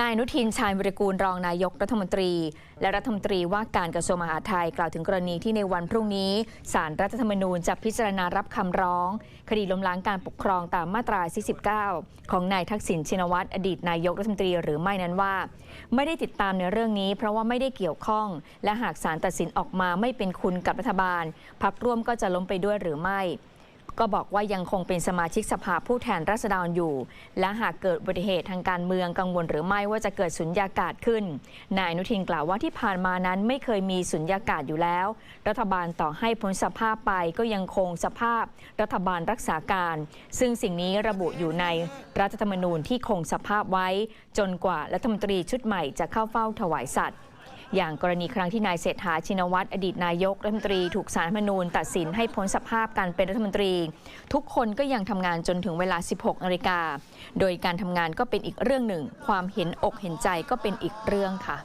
นายนุทินชาญวิรกูลรองนายกรัฐมนตรี และรัฐมนตรีว่าการกระทรวงมหาดไทยกล่าวถึงกรณีที่ในวันพรุ่งนี้ศาลรรัฐธรรมนูญจะพิจารณารับคำร้อง คดีล้มล้างการปกครองตามมาตรา 49 ของนายทักษิณชินวัตรอดีตนายกรัฐมนตรีหรือไม่นั้นว่า ไม่ได้ติดตามในเรื่องนี้ เพราะว่าไม่ได้เกี่ยวข้อง และหากศาลตัดสินออกมาไม่เป็นคุณกับรัฐบาลพักร่วมก็จะล้มไปด้วยหรือไม่ ก็บอกว่ายังคงเป็นสมาชิกสภาผู้แทนราษฎรอยู่ และหากเกิดอุบัติเหตุทางการเมืองกังวลหรือไม่ว่าจะเกิดสุญญากาศขึ้น นายอนุทินกล่าวว่าที่ผ่านมานั้นไม่เคยมีสุญญากาศอยู่แล้ว รัฐบาลต่อให้พ้นสภาพไปก็ยังคงสภาพ รัฐบาลรักษาการ ซึ่งสิ่งนี้ระบุอยู่ในรัฐธรรมนูญที่คงสภาพไว้ จนกว่ารัฐมนตรีชุดใหม่จะเข้าเฝ้าถวายสัตย์ อย่างกรณีครั้งที่นายเศรษฐาชินวัตรอดีตนายกรัฐมนตรีถูกสารมนูญตัดสินให้พ้นสภาพการเป็นรัฐมนตรี ทุกคนก็ยังทำงานจนถึงเวลา 16นาฬิกาโดยการทำงานก็เป็นอีกเรื่องหนึ่ง ความเห็นอกเห็นใจก็เป็นอีกเรื่องค่ะ